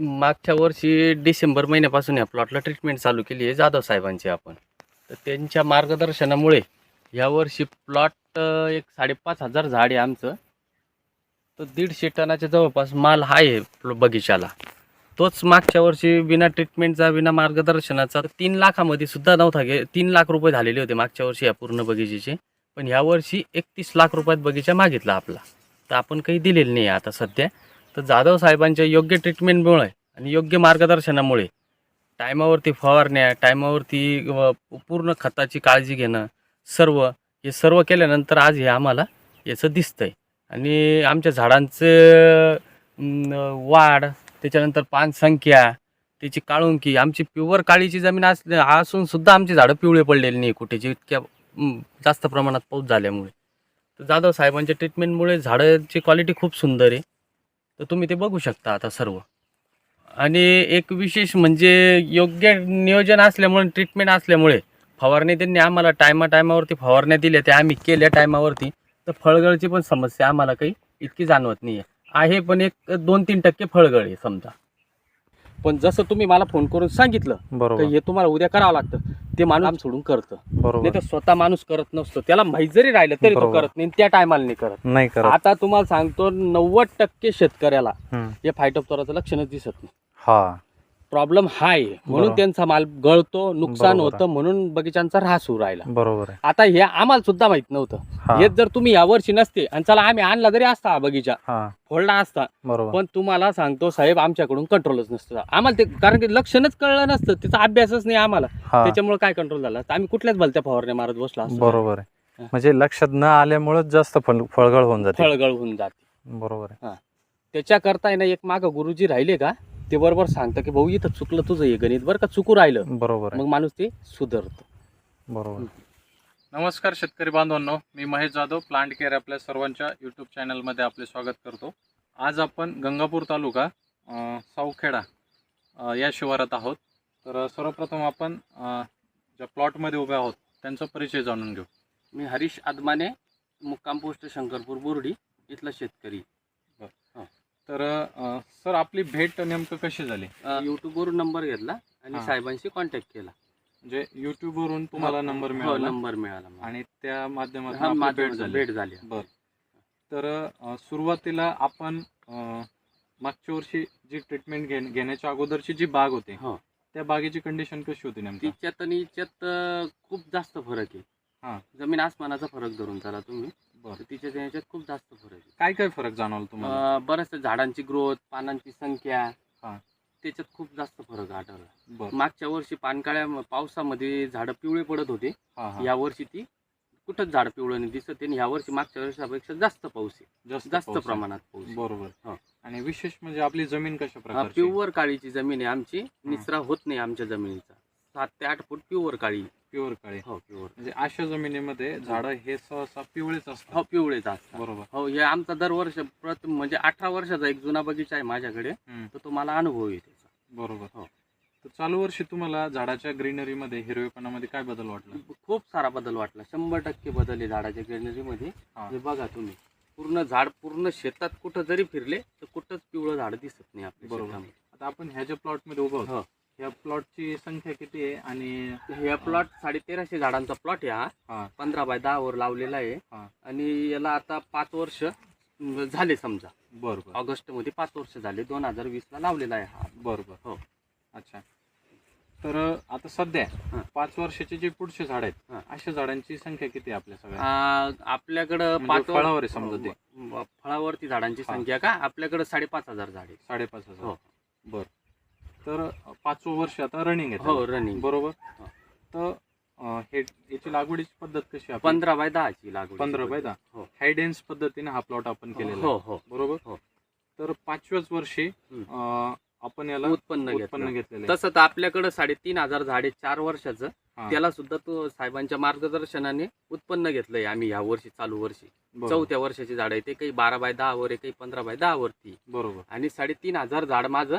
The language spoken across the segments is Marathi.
मागच्या वर्षी डिसेंबर महिन्यापासून या प्लॉटला ट्रीटमेंट चालू केली आहे जाधव साहेबांची आपण. तर त्यांच्या मार्गदर्शनामुळे यावर्षी प्लॉट एक साडेपाच हजार झाड आहे आमचं. तर दीडशे टनाच्या जवळपास माल आहे प्ल- बगीचाला. तोच मागच्या वर्षी बिना ट्रीटमेंटचा बिना मार्गदर्शनाचा तीन लाखामध्ये सुद्धा नव्हता गे तीन लाख रुपये झालेले होते मागच्या वर्षी या पूर्ण बगीचेचे. पण ह्या वर्षी एकतीस लाख रुपयात बगीचा मागितला आपला. तर आपण काही दिलेलं नाही आता सध्या. तर जाधव साहेबांच्या योग्य ट्रीटमेंटमुळे आणि योग्य मार्गदर्शनामुळे टायमावरती फवारण्या टायमावरती पूर्ण खताची काळजी घेणं सर्व हे सर्व केल्यानंतर आज हे आम्हाला याचं दिसतं आहे आणि आमच्या झाडांचं वाढ त्याच्यानंतर पानसंख्या त्याची काळुंकी आमची प्युअर काळीची जमीन असले असून सुद्धा आमची झाडं पिवळे पडलेली नाही कुठेची इतक्या जास्त प्रमाणात पाऊस झाल्यामुळे. तर जाधव साहेबांच्या ट्रीटमेंटमुळे झाडाची क्वालिटी खूप सुंदर आहे. तर तुम्ही ते बघू शकता आता सर्व. आणि एक विशेष म्हणजे योग्य नियोजन असल्यामुळे ट्रीटमेंट असल्यामुळे फवारणी त्यांनी आम्हाला टायमा टायमावरती फवारण्या दिल्या त्या आम्ही केल्या टायमावरती तर फळगळची पण समस्या आम्हाला काही इतकी जाणवत नाही आहे पण एक दोन तीन टक्के फळगळ आहे समजा. पण जसं तुम्ही मला फोन करून सांगितलं तर बरोबर. हे तुम्हाला उद्या करावं लागतं. ते माणूस काम सोडून करतं. नाही बरोबर. तर स्वतः माणूस करत नसतो. त्याला माहीत जरी राहिलं तरी तो बरोबर. करत नाही त्या टायमाला नाही करत. नाही करत. आता तुम्हाला सांगतो नव्वद टक्के शेतकऱ्याला हम्म. हे फायटोप्तोराचं लक्षणच दिसत नाही. हा. प्रॉब्लेम हा आहे म्हणून. त्यांचा माल गळतो नुकसान होतं म्हणून बगीचांचा ऱ्हास होऊ राहिला. बरोबर आता हे आम्हाला सुद्धा माहीत नव्हतं. हा. जर तुम्ही यावर्षी नसते आणि चला आम्ही आणला जरी असता हा बगीचा. फोडला असता. पण तुम्हाला सांगतो साहेब आमच्याकडून कंट्रोलच नसतं. आम्हाला ते कारण की लक्षणच कळलं नसतं. त्याचा अभ्यासच नाही आम्हाला. त्याच्यामुळे काय कंट्रोल झाला? आम्ही कुठल्याच भलत्या फवारण्या मारत बसला बरोबर आहे. म्हणजे लक्षात न आल्यामुळेच जास्त फळ फळगळ होऊन जाते. फळगळ होऊन जाते. बरोबर त्याच्याकरता ना एक माग गुरुजी राहिले का? ते बरोबर सांगतं की भाऊ इथं चुकलं तुझं हे गणित बरं का? चुकू राहिलं. बरोबर आहे. मग माणूस ते सुधारतो. बरोबर. नमस्कार शेतकरी बांधवांनो मी महेश जाधव प्लांट केअर आपल्या सर्वांच्या यूट्यूब चॅनलमध्ये आपले स्वागत करतो. आज आपण गंगापूर तालुका अ, सावखेडा अ, या शिवारात आहोत. तर सर्वप्रथम आपण अ, ज्या प्लॉटमध्ये उभे आहोत त्यांचा परिचय जाणून घेऊ. मी हरीश आदमाने मुक्काम पोस्ट शंकरपूर बोर्डी इथला शेतकरी. तर अ, सर आपली भेट नेमकं कशी झाली? युट्यूबवरून नंबर घेतला आणि हा. साहेबांशी कॉन्टॅक्ट केला. म्हणजे युट्यूबवरून तुम्हाला नंबर हो मिळाला? नंबर मिळाला मला. आणि त्या माध्यमातून हा, आपली भेट झाली. भेट झाली. बर. तर अ, सुरुवातीला आपण अ, मागच्या वर्षी जी ट्रीटमेंट घेण्याच्या अगोदरची जी बाग होती हो. त्या बागेची कंडिशन कशी होती नेमकी? तिच्यात आणि हिच्यात अं, खूप जास्त फरक हा. आहे जमीन आसमानाचा फरक धरून चला तुम्ही. तर ह्याच्यात खूप जास्त फरक आहे. काय काय फरक जाणवला तुम्हाला? अं, बऱ्याचशा झाडांची ग्रोथ पानांची संख्या हा. त्याच्यात खूप जास्त फरक आढळला. बर. मागच्या वर्षी पानकाळ्या पावसामध्ये झाडं पिवळे पडत होते. हा हा. या वर्षी ती कुठंच झाड पिवळं नाही दिसत आणि ह्या वर्षी मागच्या वर्षापेक्षा जास्त पाऊस आहे. जास्त जास्त पाऊस आहे. प्रमाणात पाऊस आहे. बरोबर. हो. आणि विशेष म्हणजे आपली जमीन कशा हा, प्रकारची प्युअर काळीची जमीन आहे आमची. निचरा होत नाही आमच्या जमिनीचा. सात ते आठ फूट प्युअर काळी. प्युअर काळी. हो प्युअर म्हणजे अशा जमिनीमध्ये झाडं हे सहसा पिवळेच असतात. हो पिवळेच असतात. बरोबर. हो हे आमचा दरवर्ष प्रथम म्हणजे अठरा वर्षाचा एक जुना बगीचा आहे माझ्याकडे. हम्म. तर तो मला अनुभव त्याचा. बरोबर. हो. तर चालू वर्षी तुम्हाला झाडाच्या ग्रीनरीमध्ये हिरवेपणामध्ये काय बदल वाटला? खूप सारा बदल वाटला. शंभर टक्के बदल आहे झाडाच्या ग्रेनरीमध्ये. हा. हे बघा तुम्ही. पूर्ण झाड पूर्ण शेतात कुठं जरी फिरले तर कुठंच पिवळं झाड दिसत नाही आपल्या बरोबर. शेतामध्ये. आता आपण ह्या ज्या प्लॉटमध्ये उभं हो. आहोत ह्या प्लॉटची संख्या किती आहे आणि ह्या प्लॉट साडे तेराशे झाडांचा प्लॉट आहे हा. पंधरा बाय दहा वर लावलेला आहे. आणि याला आता पाच वर्ष झाले समजा बरोबर ऑगस्टमध्ये पाच वर्ष झाले दोन हजार वीस ला लावलेला आहे हा बरोबर हो. अच्छा तर आता सध्या. पाच वर्षाचे जे पुढचे झाड आहेत. अशा झाडांची संख्या किती आहे आपल्या सगळ्या आपल्याकडं म्हणजे पाच वर- फळावर आहे समजा ते. फळावरती झाडांची. संख्या का आपल्याकडे साडेपाच हजार झाडे साडेपाच हजार हो. बर तर पाचवं वर्ष आता रनिंग आहे हो. रनिंग बरोबर हो. तर अं, हे याची लागवडीची पद्धत कशी आहे? पंधरा बाय दहाची लागवड पंधरा बाय दहा हो. हायडेन्स पद्धतीने हा प्लॉट आपण केलेला हो आहे. हो बरोबर हो. तर पाचव्याच वर्षी हम्म. अं, आपण याला उत्पन्न उत्पन्न घेतलं घेतलेलं आहे. तसं तर आपल्याकडे साडेतीन हजार झाडे चार वर्षाचं हा. त्याला सुद्धा तो साहेबांच्या मार्गदर्शनाने उत्पन्न घेतलंय आम्ही ह्या वर्षी चालू वर्षी बरोबर. चौथ्या वर्षाची झाड आहे ते काही बारा बाय दहा वर आहे काही पंधरा बाय दहा वरती बरोबर आणि साडेतीन हजार झाड माझं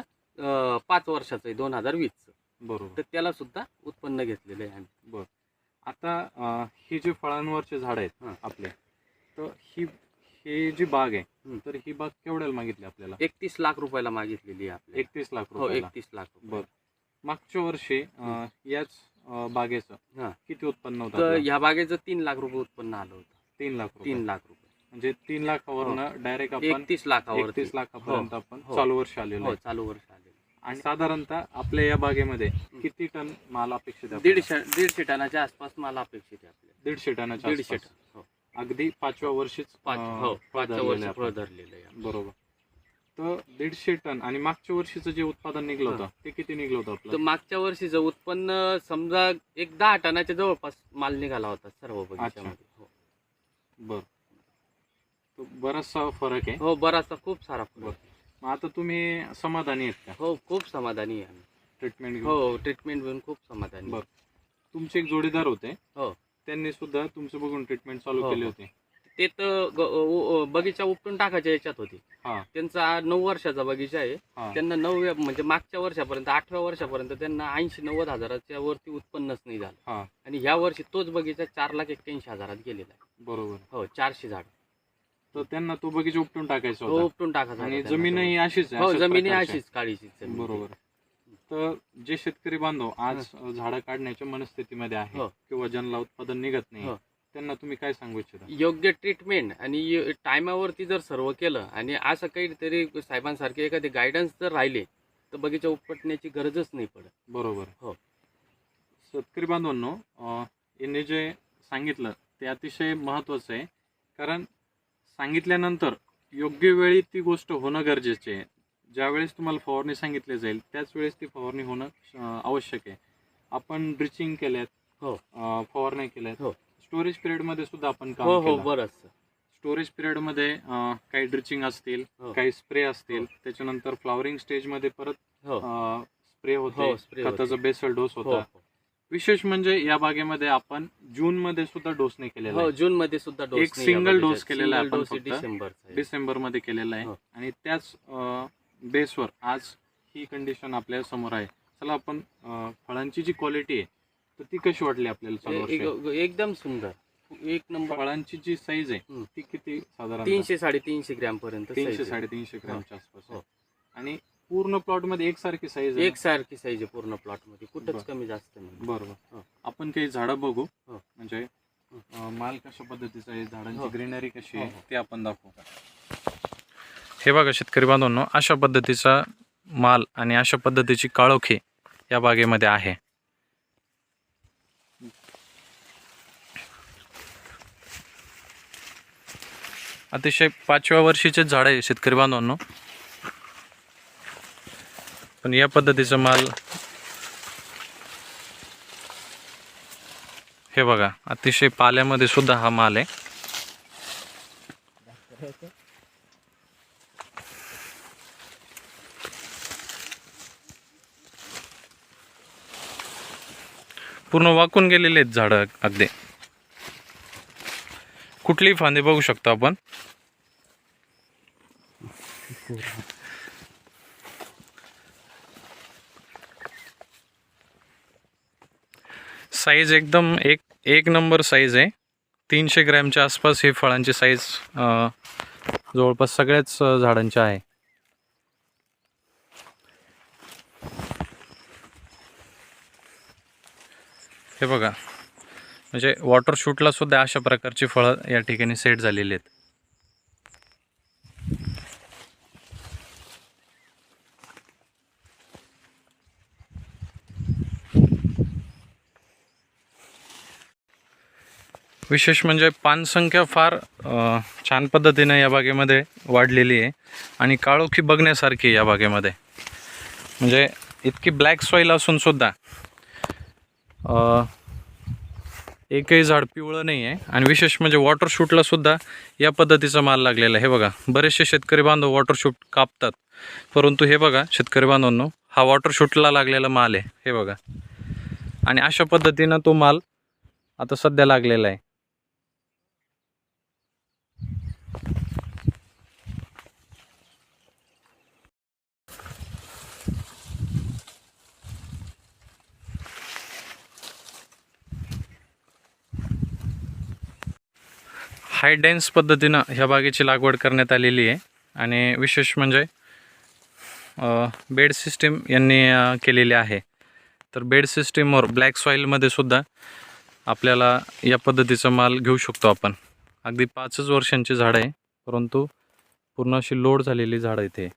पाच वर्षाचं आहे दोन हजार वीस बरोबर. तर त्याला सुद्धा उत्पन्न घेतलेलं आहे आम्ही. आता अं, ही जी फळांवरचे झाड आहेत हा. आपले तर ही ही जी बाग आहे. तर ही बाग केवढ्याला मागितली आपल्याला? एकतीस लाख रुपयाला मागितलेली आहे आपल्याला. एकतीस लाख हो रुपयाला. एकतीस लाख रुपये. बर. मागच्या वर्षी अं, याच अं, बागेचं हा. किती उत्पन्न होतं तर आपलं? ह्या बागेचं तीन लाख रुपये उत्पन्न आलं होतं. तीन लाख रुपये. तीन लाख रुपये. म्हणजे तीन लाखावरनं डायरेक्ट आपण एकतीस लाखावर एकतीस लाखापर्यंत आपण हो. चालू वर्ष आलेलो हो आहे. चालू वर्ष आणि साधारणतः आपल्या या बागेमध्ये किती टन माल अपेक्षित आहे? दीडशे दीडशे टनाच्या आसपास मला अपेक्षित आहे आपल्याला दीडशे टनाच्या दीडशे आसपास. टन हो अगदी पाचव्या वर्षीच पाच अं, हो फळ पाचव्या धरलेलं वर्षी आहे फळ आपण. धरलेलं आहे बरोबर तर दीडशे टन आणि मागच्या वर्षीचं जे उत्पादन निघलं होतं ते किती निघलं होतं तर आपलं मागच्या वर्षीचं उत्पन्न समजा एक दहा टनाच्या जवळपास माल निघाला होता सर्व बगीच्यामध्ये हो. बर तो बराचसा फरक आहे हो बराचसा खूप सारा फरक. आहे. मग आता तुम्ही समाधानी आहेत का? हो खूप समाधानी आहे आम्ही. ट्रीटमेंट घेऊन? हो ट्रीटमेंट घेऊन खूप समाधानी आहे. तुमचे एक जोडीदार होते. हो. त्यांनी सुद्धा तुमचं बघून ट्रीटमेंट चालू हो, केली हो. होती. ते तर ग- उ- उ- बगीचा उपटून टाकायच्या याच्यात होते. हा. त्यांचा नऊ वर्षाचा बगीचा आहे. हा. त्यांना नवव्या म्हणजे मागच्या वर्षापर्यंत आठव्या वर्षापर्यंत त्यांना ऐंशी नव्वद हजाराच्या वरती उत्पन्नच नाही झालं. हा. आणि ह्या वर्षी तोच बगीचा चार लाख एक्क्याऐंशी हजारात गेलेला आहे. बरोबर. हो चारशे झाड. तर त्यांना तो बगीचा उपटून टाकायचा तो होता उपटून टाकायचा आणि होता त्यांना जमीनही अशीच आहे, हो अशाच जमिनी प्रकारची आहे. अशीच काळीची जमीन. बरोबर तर जे शेतकरी बांधव आज झाडं काढण्याच्या मनस्थितीमध्ये आहे हो. किंवा ज्यांना उत्पादन निघत नाही हो. त्यांना तुम्ही काय सांगू इच्छिता योग्य ट्रीटमेंट आणि टायमावरती जर सर्व केलं आणि असं काहीतरी साहेबांसारखे एखादे गायडन्स जर राहिले तर बगीचा उपटण्याची गरजच नाही पडत बरोबर हो. शेतकरी बांधवांनो अं, यांनी जे सांगितलं ते अतिशय महत्त्वाचं आहे कारण सांगितल्यानंतर योग्य वेळी ती गोष्ट होणं गरजेचे आहे. ज्यावेळेस तुम्हाला फवारणी सांगितली जाईल त्याच वेळेस ती फवारणी होणं आवश्यक आहे. आपण ड्रिचिंग केल्यात हो. अं, फवारण्या केल्यात. हो. स्टोरेज पिरियडमध्ये सुद्धा आपण काम हो हो बरंच. स्टोरेज पिरियडमध्ये काही ड्रिचिंग असतील हो. काही स्प्रे असतील त्याच्यानंतर फ्लॉवरिंग स्टेजमध्ये परत हो. स्प्रे होते. हो स्प्रे खताचा बेसल डोस हो होता. विशेष म्हणजे या बागेमध्ये आपण जून मध्ये सुद्धा डोस नाही केलेला हो आहे. जून मध्ये सुद्धा डोस एक नाही single या बगीचात. dose केलेला आहे Single आपण dose फक्त. डिसेंबरचा आहे. डिसेंबरमध्ये केलेला आहे हो. आणि त्याच बेसवर आज ही कंडिशन आपल्यासमोर आहे चला आपण अं, फळांची जी क्वालिटी आहे तर ती कशी वाटली आपल्याला चालू वर्षी? एक- एकदम सुंदर एक नंबर फळांची जी साईज आहे हम्म. ती किती साधारण तीनशे साडेतीनशे ग्रॅम पर्यंत तीनशे आहे. साडेतीनशे ग्रॅमच्या आसपास आहे. हो. आणि पूर्ण प्लॉटमध्ये एकसारखी साईज आहे एक सारखी साईज आहे पूर्ण प्लॉटमध्ये. कुठंच कमी जास्त नाही बरोबर हो. आपण काही झाडं बघू हो. म्हणजे माल कशा पद्धतीचा आहे झाडांची. ग्रीनरी कशी हो, आहे हो. ते आपण दाखवू हे बघा शेतकरी बांधवांनो अशा पद्धतीचा माल आणि अशा पद्धतीची काळोखी या बागेमध्ये आहे अतिशय पाचव्या वर्षीचे झाड आहे शेतकरी बांधवांनो पण या पद्धतीचा माल हे बघा अतिशय पाल्यामध्ये सुद्धा हा माल आहे. पूर्ण वाकून गेलेले आहेत झाडं अगदी. कुठलीही फांदी बघू शकतो आपण. साईज एकदम एक एक नंबर साईज आहे. तीनशे ग्रॅमच्या आसपास ही फळांची साईज जवळपास सगळ्याच झाडांच्या आहे. हे बघा. म्हणजे वॉटर शूटला सुद्धा अशा प्रकारची फळं या ठिकाणी सेट झालेली आहेत. विशेष म्हणजे पानसंख्या फार छान पद्धतीने या बागेमध्ये वाढलेली आहे आणि काळोखी बघण्यासारखी या बागेमध्ये. म्हणजे इतकी ब्लॅक सॉईल असूनसुद्धा एकही झाड पिवळं नाही आहे आणि विशेष म्हणजे वॉटर या पद्धतीचा माल लागलेला आहे. हे बघा बरेचसे शेतकरी बांधव वॉटर शूट कापतात. परंतु हे बघा शेतकरी बांधवांनो हा वॉटर शूटला लागलेला माल आहे. हे बघा. आणि अशा पद्धतीनं तो माल आता सध्या लागलेला आहे. हायडेन्स पद्धतीनं ह्या बागेची लागवड करण्यात आलेली आहे. आणि विशेष म्हणजे बेड सिस्टीम यांनी केलेली आहे. तर बेड सिस्टीमवर ब्लॅक सॉईलमध्ये सुद्धा आपल्याला या पद्धतीचा माल घेऊ शकतो आपण. अगदी पाचच वर्षांची झाड आहे परंतु पूर्ण अशी लोड झालेली झाडं इथे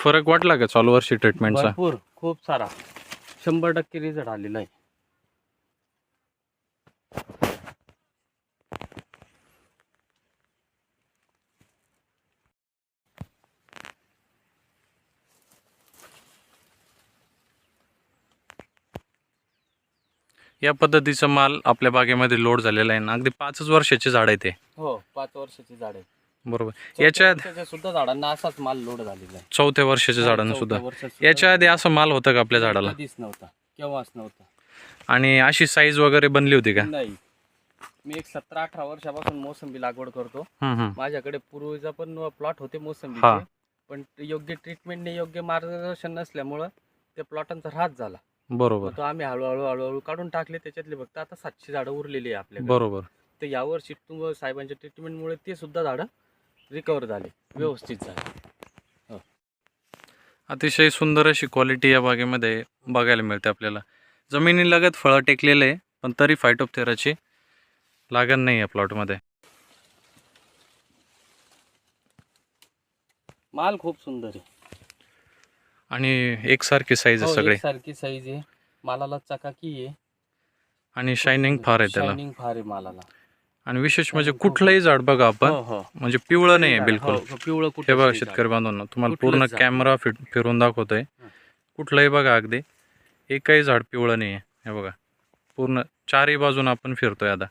फरक वाटला का चालू वर्षी ट्रीटमेंटचा भरपूर खूप सारा. शंभर टक्के रिझल्ट आलेला आहे. या पद्धतीचा माल आपल्या बागेमध्ये लोड झालेला आहे आणि अगदी पाचच वर्षाची झाड आहे ते. हो पाच वर्षाची झाड आहे. बरोबर. याच्या आधी- चौथ्या सुद्धा झाडांना असाच माल लोड झालेला आहे. चौथ्या वर्षाच्या झाडांना चौथ्या सुद्धा. वर्षात सुद्धा याच्या आधी असं माल होतं का आपल्या झाडाला? कधीच नव्हता केव्हाच नव्हता. आणि अशी साईज वगैरे बनली होती का? नाही. मी एक सतरा अठरा वर्षापासून मोसंबी लागवड करतो. हम्म, हम्म. माझ्याकडे पूर्वीचा पण प्लॉट होते हा. मोसंबीचे पण योग्य ट्रीटमेंटने योग्य मार्गदर्शन नसल्यामुळं त्या प्लॉटांचा ऱ्हास झाला. बरोबर. तो आम्ही हळूहळू हळूहळू काढून टाकले त्याच्यातले फक्त आता सातशे झाडं उरलेली आहे आपल्याकडे. बरोबर. तर यावर्षी तुम साहेबांच्या ट्रीटमेंटमुळे ते सुद्धा झाडं रिकवर झाले व्यवस्थित झाले. अतिशय सुंदर अशी क्वालिटी या बागेमध्ये बघायला मिळते आपल्याला. जमिनीलगत फळं टेकलेले आहे पण तरी फायटोप्थेराची लागण नाही आहे प्लॉटमध्ये माल खूप सुंदर आहे. आणि एकसारखी साईज आहे हो, सगळे. एकसारखी साईज आहे. मालाला चकाकी आहे. आणि शायनिंग फार आहे त्याला. शायनिंग फार आहे मालाला. आणि विशेष म्हणजे कुठलंही झाड बघा आपण हो, हो. म्हणजे पिवळं नाही आहे बिलकुल. पिवळं कुठलंच बघा. शेतकरी बांधवांना तुम्हाला पूर्ण. कॅमेरा फिरून दाखवतोय. कुठलंही बघा अगदी. एकही झाड पिवळं नाही आहे. हे बघा. पूर्ण चारही बाजून आपण फिरतोय आता.